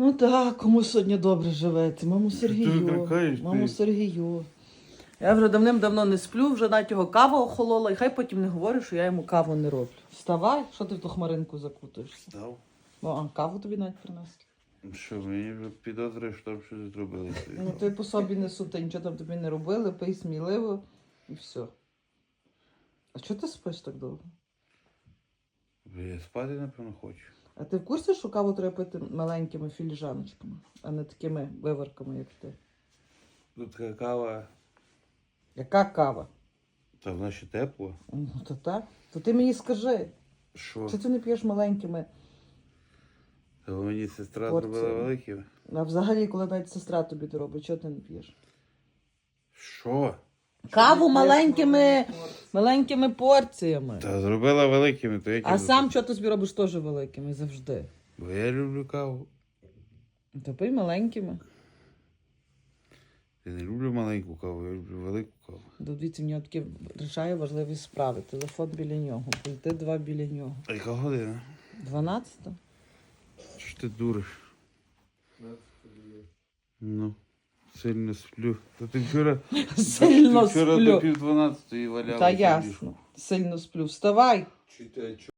Ну так, кому сьогодні добре живеться. Маму Сергію. Маму? Сергію. Я вже давним-давно не сплю, вже навіть його кава охолола, і хай потім не говорить, що я йому каву не роблю. Вставай, що ти в ту хмаринку закутуєшся? Став. Ну, а каву тобі навіть принесли. Що, мені вже підозрює, що там щось зробили. Ну ти по собі не сути, нічого там тобі не робили, пий сміливо і все. А чого ти спиш так довго? Бо Я спати, напевно, хочу. А ти в курсі, що каву треба пити маленькими філіжаночками, а не такими виварками, як ти? Тут така кава, Яка кава? та вона ще тепла. Ну, то так. То ти мені скажи, Що? чи ти не п'єш маленькими? Та мені сестра Порція. зробила великі. А взагалі, коли навіть сестра тобі то робить, чого ти не п'єш? Що? Каву маленькими, маленькими порціями. Та зробила великими, то як А я сам чого ти собі робиш теж великими завжди? Бо я люблю каву. То пий маленькими. Я не люблю маленьку каву, я люблю велику каву. Дивіться, в нього такі рішає важливі справи. Телефон біля нього, пульти два біля нього. А яка година? 12? Що ж ти дуриш? Ну, сильно сплю. Та ти вчора, Сильно ти вчора до пів дванадцятої валяла. Та ясно. Сильно сплю. Вставай. Чи те,